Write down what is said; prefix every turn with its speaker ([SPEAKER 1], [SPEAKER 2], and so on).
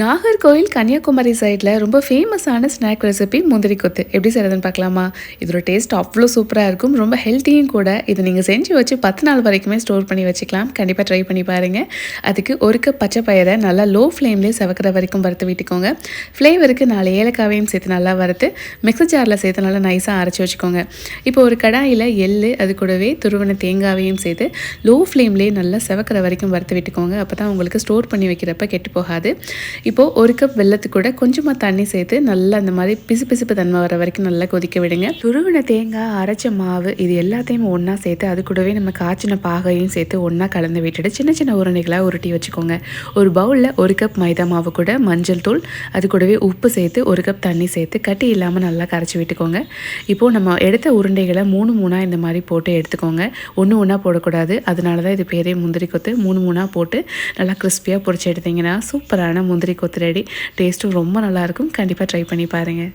[SPEAKER 1] நாகர்கோவில் கன்னியாகுமரி சைடில் ரொம்ப ஃபேமஸான ஸ்நாக் ரெசிபி முந்திரி கொத்து எப்படி செய்கிறதுன்னு பார்க்கலாமா? இதோட டேஸ்ட் அவ்வளோ சூப்பராக இருக்கும். ரொம்ப ஹெல்த்தியும் கூட. இதை நீங்கள் செஞ்சு வச்சு பத்து நாள் வரைக்குமே ஸ்டோர் பண்ணி வச்சுக்கலாம். கண்டிப்பாக ட்ரை பண்ணி பாருங்கள் அதுக்கு ஒரு கப் பச்சை பயிரை நல்லா லோ ஃப்ளேம்லேயே செவக்கிற வரைக்கும் வறுத்து விட்டுக்கோங்க. ஃப்ளேவருக்கு நாலு ஏலக்காவையும் சேர்த்து நல்லா வறுத்து மிக்ஸி ஜாரில் சேர்த்து நல்லா நைஸாக அரைச்சி வச்சுக்கோங்க. இப்போ ஒரு கடாயில் எள் அது கூடவே துருவன தேங்காவையும் சேர்த்து லோ ஃப்ளேம்லேயே நல்லா செவக்கிற வரைக்கும் வறுத்து விட்டுக்கோங்க. அப்போ தான் உங்களுக்கு ஸ்டோர் பண்ணி வைக்கிறப்ப கெட்டு போகாது. இப்போது ஒரு கப் வெள்ளத்து கூட கொஞ்சமாக தண்ணி சேர்த்து நல்லா அந்த மாதிரி பிசு பிசுப்பு தன்மை வர வரைக்கும் நல்லா கொதிக்க விடுங்க. துருவின தேங்காய் அரைச்ச மாவு இது எல்லாத்தையும் ஒன்றா சேர்த்து அது கூடவே நம்ம காய்ச்சின பாகையும் சேர்த்து ஒன்றா கலந்து விட்டுட்டு சின்ன சின்ன உருண்டைகளாக உருட்டி வச்சுக்கோங்க. ஒரு பவுலில் ஒரு கப் மைதா மாவு கூட மஞ்சள் தூள் அது கூடவே உப்பு சேர்த்து ஒரு கப் தண்ணி சேர்த்து கட்டி இல்லாமல் நல்லா கரைச்சி விட்டுக்கோங்க. இப்போது நம்ம எடுத்த உருண்டைகளை மூணு மூணாக இந்த மாதிரி போட்டு எடுத்துக்கோங்க. ஒன்று ஒன்றா போடக்கூடாது. அதனால தான் இது பேரே முந்திரி கொத்து. மூணு மூணாக போட்டு நல்லா கிறிஸ்பியாக பொறிச்சு எடுத்திங்கன்னா சூப்பரான முந்திரி கொத்து ரெடி டேஸ்ட்டும் ரொம்ப நல்லாயிருக்கும். கண்டிப்பாக ட்ரை பண்ணி பாருங்கள்